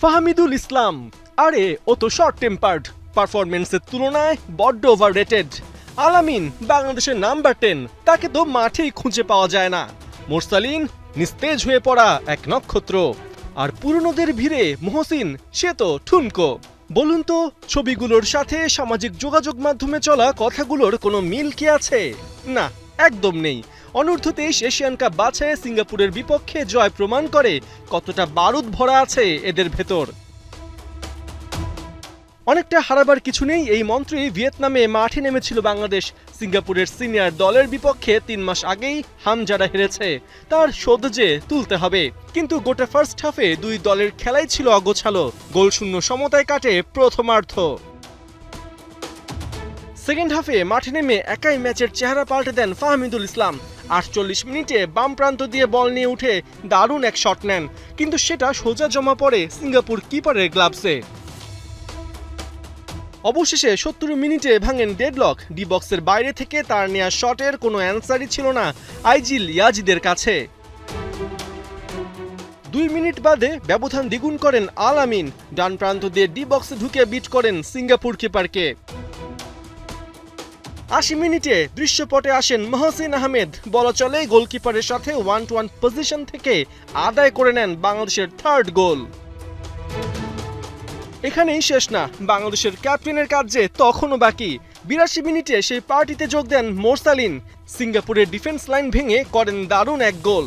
ফাহমিদুল ইসলাম। আরে, ও তো short tempered পারফরমেন্সের তুলনায় বড্ড ওভার রেটেড আলামিন, বাংলাদেশের নাম্বার টেন তাকে তো মাঠেই খুঁজে পাওয়া যায় না। মোরসালিন, নিস্তেজ হয়ে পড়া এক নক্ষত্র। আর পুরনোদের ভিড়ে মোহসিন, সে তো ঠুনকো। বলুন তো, ছবিগুলোর সাথে সামাজিক যোগাযোগ মাধ্যমে চলা কথাগুলোর কোনো মিল কি আছে? না, একদম নেই। অনূর্ধ্ব তেইশ এশিয়ান কাপ বাছাইয়ে সিঙ্গাপুরের বিপক্ষে জয় প্রমাণ করে কতটা বারুদ ভরা আছে এদের ভেতর। অনেকটা হারাবার কিছু নেই, এই মন্ত্রে ভিয়েতনামে মাঠে নেমেছিল বাংলাদেশ। সিঙ্গাপুরের সিনিয়র দলের বিপক্ষে তিন মাস আগেই হামজারা হেরেছে। তার শোধ যে তুলতে হবে। কিন্তু গোটা ফার্স্ট হাফে দুই দলের খেলাই ছিল অগোছালো। গোলশূন্য সমতায় কাটে প্রথমার্ধ। সেকেন্ড হাফে মাঠে নেমে একাই ম্যাচের চেহারা পাল্টে দেন ফাহমিদুল ইসলাম। আটচল্লিশ মিনিটে বাম প্রান্ত দিয়ে বল নিয়ে উঠে দারুণ এক শট নেন, কিন্তু সেটা সোজা জমা পড়ে সিঙ্গাপুর কিপারের গ্লাভসে। অবশেষে সত্তর মিনিটে ভাঙেন ডেডলক ডি বক্সের বাইরে থেকে তার নেওয়া শটের কোনো অ্যান্সারই ছিল না আইজিল ইয়াজিদের কাছে। দুই মিনিট বাদে ব্যবধান দ্বিগুণ করেন আল আমিন, ডান প্রান্ত দিয়ে ডি বক্সে ঢুকে বিট করেন সিঙ্গাপুর কিপারকে। আশি মিনিটে দৃশ্যপটে আসেন মহসিন আহমেদ। বলা চলে, গোলকিপারের সাথে ওয়ান টু ওয়ান পজিশন থেকে আদায় করে নেন বাংলাদেশের থার্ড গোল এখানেই শেষ না, বাংলাদেশের ক্যাপ্টেনের কার্যে তখনও বাকি। বিরাশি মিনিটে সেই পার্টিতে যোগ দেন মোরসালিন। সিঙ্গাপুরের ডিফেন্স লাইন ভেঙে করেন দারুণ এক গোল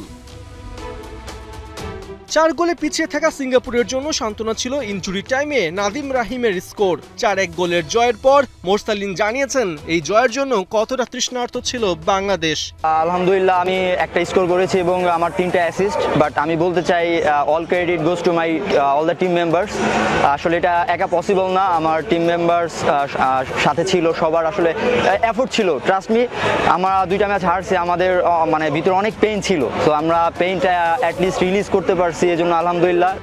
চার গোলে পিছিয়ে থাকা সিঙ্গাপুরের জন্য সান্ত্বনা ছিল ইনজুরি টাইমে নাদিম রাহিমের স্কোর। চার এক গোলের জয়ের পর মোরসালিন জানিয়েছেন, এই জয়ের জন্য কতটা তৃষ্ণার্ত ছিল বাংলাদেশ। আলহামদুলিল্লাহ, আমি একটা স্কোর করেছি এবং আমার তিনটা অ্যাসিস্ট বাট আমি বলতে চাই all credit goes to my all the team members আসলে এটা একা পসিবল না, আমার টিম মেম্বার্স সাথে ছিল, সবার আসলে এফোর্ট ছিল ট্রাস্ট মি আমরা দুইটা ম্যাচ হারছি, আমাদের মানে ভিতরে অনেক পেইন ছিল। তো আমরা পেইনটা অ্যাটলিস্ট রিলিজ করতে পারছি। এই জন্য আলহামদুলিল্লাহ।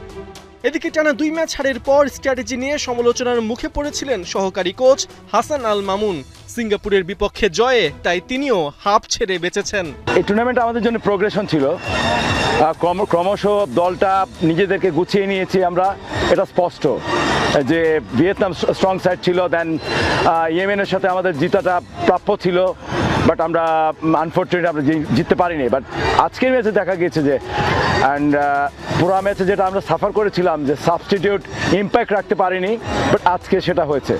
এদিকে টানা দুই ম্যাচ হারের পর স্ট্র্যাটেজি নিয়ে সমালোচনার মুখে পড়েছিলেন সহকারী কোচ হাসান আল মামুন। সিঙ্গাপুরের বিপক্ষে জয়ে তাই তিনিও হাফ ছেড়ে বেঁচেছেন। এই টুর্নামেন্ট আমাদের জন্য প্রোগ্রেশন ছিল। ক্রমশ দলটা নিজেদেরকে গুছিয়ে নিয়েছি আমরা। এটা স্পষ্ট। যে ভিয়েতনাম স্ট্রং সাইড ছিল দেন ইয়েমেনের সাথে আমাদের জিতাটা প্রাপ্য ছিল। বাট আমরা আনফর্চুনেট আমরা জিততে পারিনি। বাট আজকের ম্যাচে দেখা গিয়েছে যে অ্যান্ড পুরো ম্যাচে যেটা আমরা সাফার করেছিলাম যে সাবস্টিটিউট ইম্প্যাক্ট রাখতে পারিনি বাট আজকে সেটা হয়েছে।